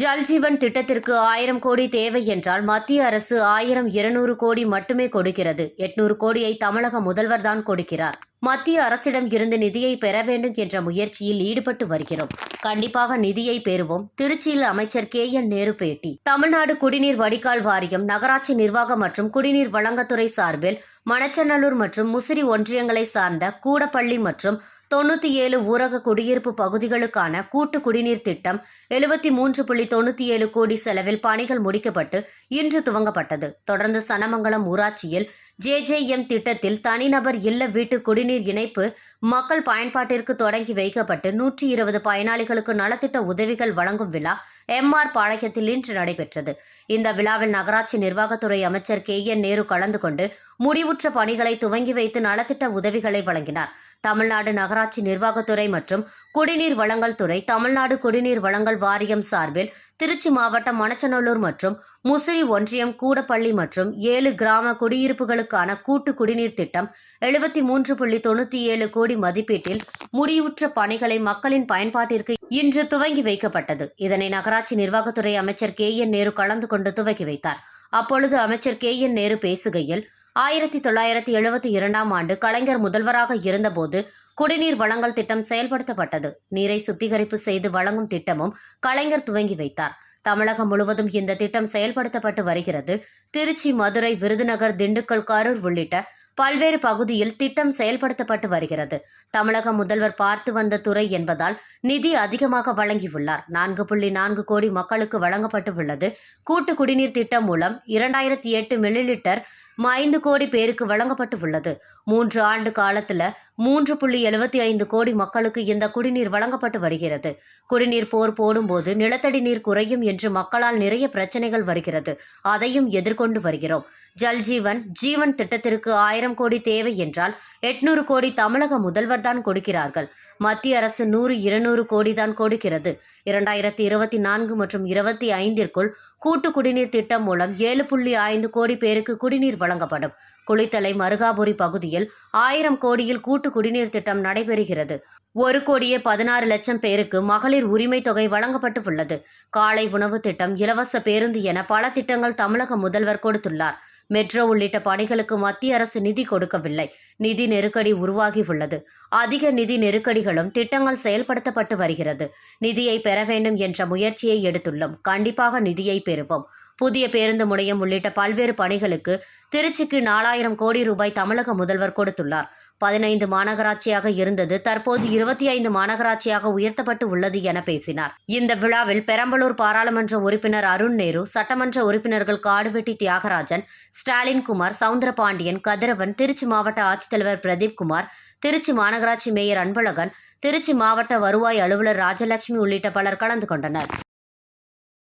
ஜல்ஜீவன் திட்டத்திற்கு ஆயிரம் கோடி தேவை என்றால் மத்திய அரசு ஆயிரம் இருநூறு கோடி மட்டுமே கொடுக்கிறது. எட்நூறு கோடியை தமிழக முதல்வர் தான் கொடுக்கிறார். மத்திய அரசிடம் இருந்து நிதியை பெற வேண்டும் என்ற முயற்சியில் ஈடுபட்டு வருகிறோம். கண்டிப்பாக நிதியை பெறுவோம். திருச்சியில் அமைச்சர் கே. என். நேரு பேட்டி தமிழ்நாடு குடிநீர் வடிகால் வாரியம் நகராட்சி நிர்வாகம் மற்றும் குடிநீர் வழங்கத்துறை சார்பில் மணச்சநல்லூர் மற்றும் முசிறி ஒன்றியங்களை சார்ந்த கூடப்பள்ளி மற்றும் தொண்ணூற்றி ஏழு ஊரக குடியிருப்பு பகுதிகளுக்கான கூட்டு குடிநீர் திட்டம் எழுபத்தி மூன்று புள்ளி தொண்ணூற்றி ஏழு கோடி செலவில் பணிகள் முடிக்கப்பட்டு இன்று துவங்கப்பட்டது. தொடர்ந்து சனமங்கலம் ஊராட்சியில் ஜேஜேஎம் திட்டத்தில் தனிநபர் இல்ல வீட்டு குடிநீர் இணைப்பு மக்கள் பயன்பாட்டிற்கு தொடங்கி வைக்கப்பட்டு நூற்றி இருபது பயனாளிகளுக்கு நலத்திட்ட உதவிகள் வழங்கும் விழா எம்ஆர் பாளையத்தில் இன்று நடைபெற்றது. இந்த விழாவில் நகராட்சி நிர்வாகத்துறை அமைச்சர் கே என் நேரு கலந்து கொண்டு முடிவுற்ற பணிகளை துவங்கி வைத்து நலத்திட்ட உதவிகளை வழங்கினார். தமிழ்நாடு நகராட்சி நிர்வாகத்துறை மற்றும் குடிநீர் வழங்கல் துறை தமிழ்நாடு குடிநீர் வழங்கல் வாரியம் சார்பில் திருச்சி மாவட்டம் மணச்சநல்லூர் மற்றும் முசிறி ஒன்றியம் கூடப்பள்ளி மற்றும் ஏழு கிராம குடியிருப்புகளுக்கான கூட்டு குடிநீர் திட்டம் எழுபத்தி மூன்று புள்ளி தொண்ணூற்றி ஏழு கோடி மதிப்பீட்டில் முடிவுற்ற பணிகளை மக்களின் பயன்பாட்டிற்கு இன்று துவங்கி வைக்கப்பட்டது. இதனை நகராட்சி நிர்வாகத்துறை அமைச்சர் கே என் நேரு கலந்து கொண்டு துவக்கி வைத்தார். அப்பொழுது அமைச்சர் கே என் நேரு பேசுகையில் ஆயிரத்தி தொள்ளாயிரத்தி எழுபத்தி இரண்டாம் ஆண்டு கலைஞர் முதல்வராக இருந்தபோது குடிநீர் வழங்கல் திட்டம் செயல்படுத்தப்பட்டது. நீரை சுத்திகரிப்பு செய்து வழங்கும் திட்டமும் கலைஞர் துவங்கி வைத்தார். தமிழகம் முழுவதும் இந்த திட்டம் செயல்படுத்தப்பட்டு வருகிறது. திருச்சி மதுரை விருதுநகர் திண்டுக்கல் கரூர் உள்ளிட்ட பல்வேறு பகுதியில் திட்டம் செயல்படுத்தப்பட்டு வருகிறது. தமிழக முதல்வர் பார்த்து வந்த துறை என்பதால் நிதி அதிகமாக வழங்கியுள்ளார். நான்கு புள்ளி நான்கு கோடி மக்களுக்கு வழங்கப்பட்டு உள்ளது கூட்டு குடிநீர் திட்டம் மூலம் இரண்டாயிரத்தி எட்டு மில்லி லிட்டர் ஐந்து கோடி பேருக்கு வழங்கப்பட்டு உள்ளது. மூன்று ஆண்டு காலத்துல மூன்று புள்ளி எழுபத்தி ஐந்து கோடி மக்களுக்கு இந்த குடிநீர் வழங்கப்பட்டு வருகிறது. குடிநீர் போர் போடும்போது நிலத்தடி நீர் குறையும் என்று மக்களால் நிறைய பிரச்சனைகள் வருகிறது. அதையும் எதிர்கொண்டு வருகிறோம். ஜல்ஜீவன் ஜீவன் திட்டத்திற்கு ஆயிரம் கோடி தேவை என்றால் எட்நூறு கோடி தமிழக முதல்வர் தான் கொடுக்கிறார்கள். மத்திய அரசு நூறு இருநூறு கோடி தான் கொடுக்கிறது. இரண்டாயிரத்தி இருபத்தி நான்கு மற்றும் இருபத்தி ஐந்திற்குள் கூட்டு குடிநீர் திட்டம் மூலம் ஏழு புள்ளி ஐந்து கோடி பேருக்கு குடிநீர் வழங்கப்படும். குளித்தலை மருகாபுரி பகுதியில் ஆயிரம் கோடியில் கூட்டு குடிநீர் திட்டம் நடைபெறுகிறது. ஒரு கோடியே பதினாறு லட்சம் பேருக்கு மகளிர் உரிமை தொகை வழங்கப்பட்டு உள்ளது காலை உணவு திட்டம் இலவச பேருந்து என பல திட்டங்கள் தமிழக முதல்வர் கொடுத்துள்ளார். மெட்ரோ உள்ளிட்ட பணிகளுக்கு மத்திய அரசு நிதி கொடுக்கவில்லை. நிதி நெருக்கடி உருவாகி உள்ளது அதிக நிதி நெருக்கடிகளும் திட்டங்கள் செயல்படுத்தப்பட்டு வருகிறது. நிதியை பெற வேண்டும் என்ற முயற்சியை எடுத்துள்ளோம். கண்டிப்பாக நிதியை பெறுவோம். புதிய பேருந்து முனையம் உள்ளிட்ட பல்வேறு பணிகளுக்கு திருச்சிக்கு நாலாயிரம் கோடி ரூபாய் தமிழக முதல்வர் கொடுத்துள்ளார். பதினைந்து மாநகராட்சியாக இருந்தது தற்போது இருபத்தி ஐந்து மாநகராட்சியாக உயர்த்தப்பட்டு உள்ளது என பேசினார். இந்த விழாவில் பெரம்பலூர் பாராளுமன்ற உறுப்பினர் அருண் நேரு சட்டமன்ற உறுப்பினர்கள் காடுவெட்டி தியாகராஜன் ஸ்டாலின் குமார் சவுந்தரபாண்டியன் கதிரவன் திருச்சி மாவட்ட ஆட்சித்தலைவர் பிரதீப் குமார் திருச்சி மாநகராட்சி மேயர் அன்பழகன் திருச்சி மாவட்ட வருவாய் அலுவலர் ராஜலட்சுமி உள்ளிட்ட பலர் கலந்து கொண்டனர்.